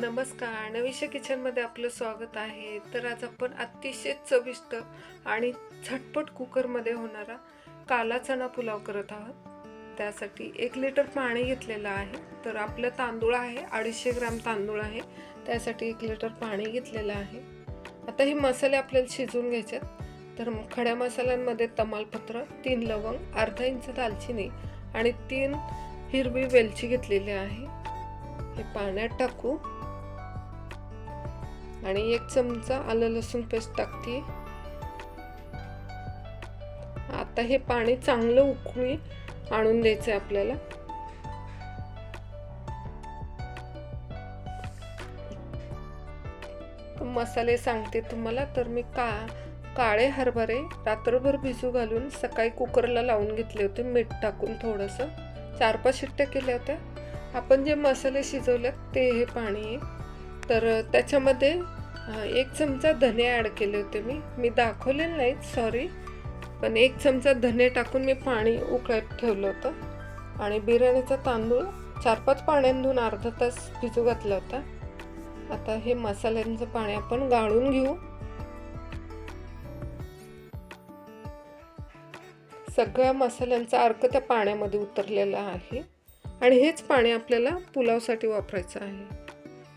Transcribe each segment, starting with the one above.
नमस्कार. नविष्य किचनमध्ये आपलं स्वागत आहे. तर आज आपण अतिशय चविष्ट आणि झटपट कुकरमध्ये होणारा काला चणा पुलाव करत आहोत. त्यासाठी एक लिटर पाणी घेतलेलं आहे. तर आपलं तांदूळ आहे. अडीचशे ग्राम तांदूळ आहे. त्यासाठी एक लिटर पाणी घेतलेलं आहे. आता हे मसाले आपल्याला शिजवून घ्यायचे आहेत तर खड्या मसाल्यांमध्ये तमालपत्र तीन लवंग अर्धा इंच दालचिनी आणि तीन हिरवी वेलची घेतलेली आहे. हे पाण्यात टाकू. आणि एक चमचा आलं लसूण पेस्ट टाकते. आता हे पाणी चांगलं उकळी आणून द्यायचं आहे आपल्याला. मसाले सांगते तुम्हाला तर मी का काळे हरभरे रात्रभर भिजू घालून सकाळी कुकरला लावून घेतले होते मीठ टाकून थोडंसं. चार पाच शिट्ट्या केल्या होत्या. आपण जे मसाले शिजवलेत ते हे पाणी तर त्याच्यामध्ये एक चमचा धने ॲड केले होते मी. मी दाखवलेलं नाहीत सॉरी पण एक चमचा धने टाकून मी पाणी उकळत ठेवलं होतं. आणि बिर्याणीचा तांदूळ चार पाच पाण्यातून अर्धा तास भिजू घातला होता. आता हे मसाल्यांचं पाणी आपण गाळून घेऊ. सगळ्या मसाल्यांचा अर्क त्या पाण्यामध्ये उतरलेला आहे. आणि हेच पाणी आपल्याला पुलावसाठी वापरायचं आहे.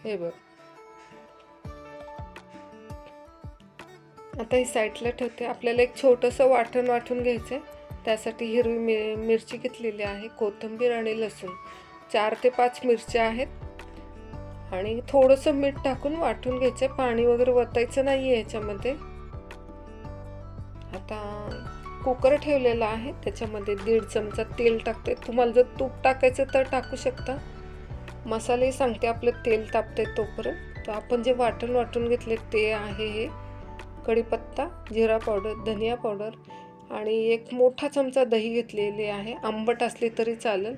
हे बघ. आता ही साईडला ठेवते. आपल्याला एक छोटंसं वाटण वाटून घ्यायचं आहे त्यासाठी हिरवी मि मिरची घेतलेली आहे कोथिंबीर आणि लसूण. चार ते पाच मिरच्या आहेत. आणि थोडंसं मीठ टाकून वाटून घ्यायचं आहे पाणी वगैरे वतायचं नाही आहे याच्यामध्ये. आता कुकर ठेवलेला आहे. त्याच्यामध्ये दीड चमचा तेल टाकते. तुम्हाला जर तूप टाकायचं तर टाकू शकता. मसाले सांगते आपलं तेल तापते तोपर्यंत. तर आपण जे वाटण वाटून घेतले ते आहे हे. कढीपत्ता जिरा पावडर धनिया पावडर आणि एक मोठा चमचा दही घेतलेली आहे. आंबट असली तरी चालेल.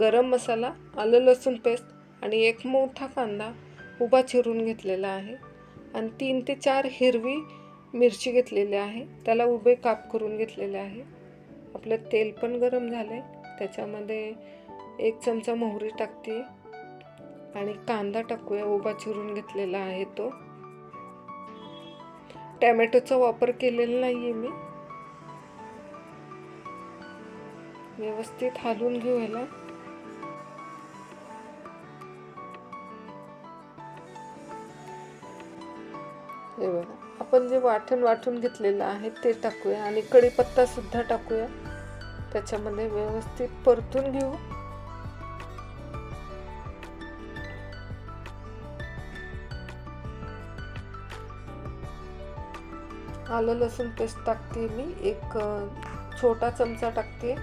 गरम मसाला आलं लसूण पेस्ट आणि एक मोठा कांदा उभा चिरून घेतलेला आहे. आणि तीन ते चार हिरवी मिरची घेतलेली आहे. त्याला उभे काप करून घेतलेले आहे. आपलं तेल पण गरम झालं आहे त्याच्यामध्ये एक चमचा मोहरी टाकते. आणि कांदा टाकूया. उभा चिरून घेतलेला आहे तो. टॅमॅटोचा वापर केलेला नाही आहे मी. व्यवस्थित हालून घेऊ ह्याला हे बघा आपण जे वाटण वाटून घेतलेलं आहे ते टाकूया आणि कढीपत्ता सुद्धा टाकूया. त्याच्यामध्ये व्यवस्थित परतून घेऊ. आलं लसूण पेस्ट टाकते मी. एक छोटा चमचा टाकते.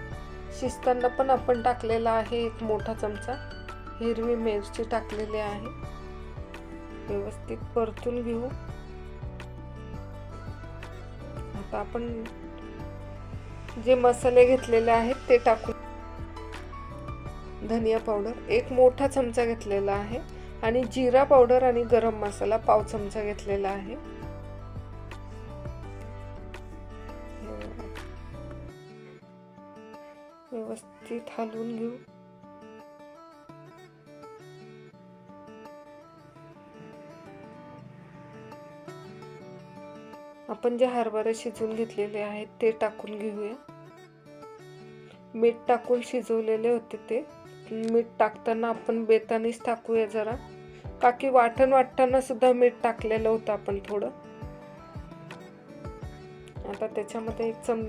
शिजताना पण आपण टाकलेला आहे एक मोठा चमचा. हिरवी मिरची टाकलेली आहे. व्यवस्थित परतून घेऊ. आता आपण जे मसाले घेतलेले आहेत ते टाकू धनिया पावडर एक मोठा चमचा घेतलेला आहे. आणि जिरा पावडर आणि गरम मसाला पाव चमचा घेतलेला आहे. व्यवस्थित हलवून घेऊ. आपण जे हरभरे शिजवून घेतलेले आहेत ते टाकून घेऊया. मीठ टाकून शिजवलेले होते ते. मीठ टाकताना आपण बेतानीच टाकूया जरा. काकी वाटण वाटताना सुद्धा मीठ टाकलेलं होतं आपण थोडं. आता त्याच्यामध्ये एक चम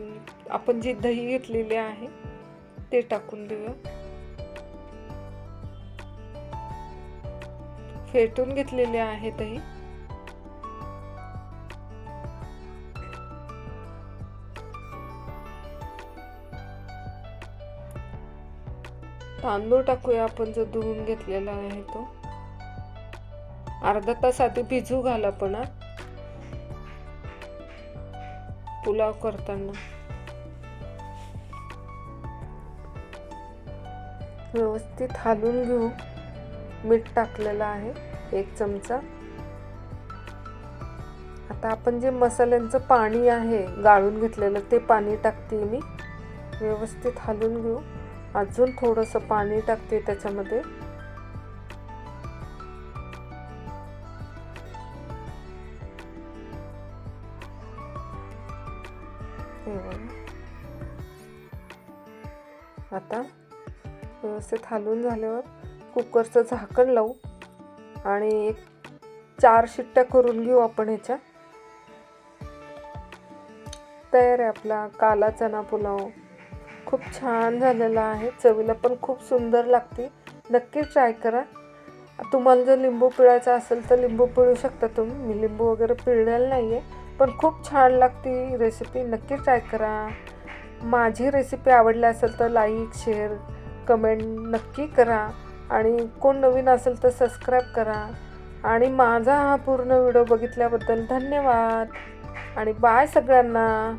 आपण जी दही घेतलेली आहे ते टाकून देऊया. फेटून घेतलेले आहे दही तांदूळ टाकूया आपण जो धुवून घेतलेला आहे तो. अर्धा तास आधी भिजू घाला पण पुलाव करताना. व्यवस्थित हालून घेऊ. मीठ टाकलेलं आहे एक चमचा. आता आपण जे मसाल्यांचं पाणी आहे गाळून घेतलेलं ते पाणी टाकते मी. व्यवस्थित हालून घेऊ. अजून थोडंसं पाणी टाकते त्याच्यामध्ये. आता व्यवस्थित हलवून झाल्यावर कुकरचं झाकण लावू आणि एक चार शिट्ट्या करून घेऊ आपण ह्याच्या तयार आहे आपला काला चना पुलाव. खूप छान झालेला आहे. चवीला पण खूप सुंदर लागते. नक्की ट्राय करा. तुम्हाला जर लिंबू पिळायचा असेल तर लिंबू पिळू शकता तुम्ही. मी लिंबू वगैरे पिळलेलं नाही आहे पण खूप छान लागते रेसिपी नक्की ट्राय करा. माझी रेसिपी आवडली असेल तर लाईक शेअर कमेंट नक्की करा. आणि कोण नवीन असेल तर सबस्क्राईब करा. आणि माझा हा पूर्ण व्हिडिओ बघितल्याबद्दल धन्यवाद. आणि बाय सगळ्यांना.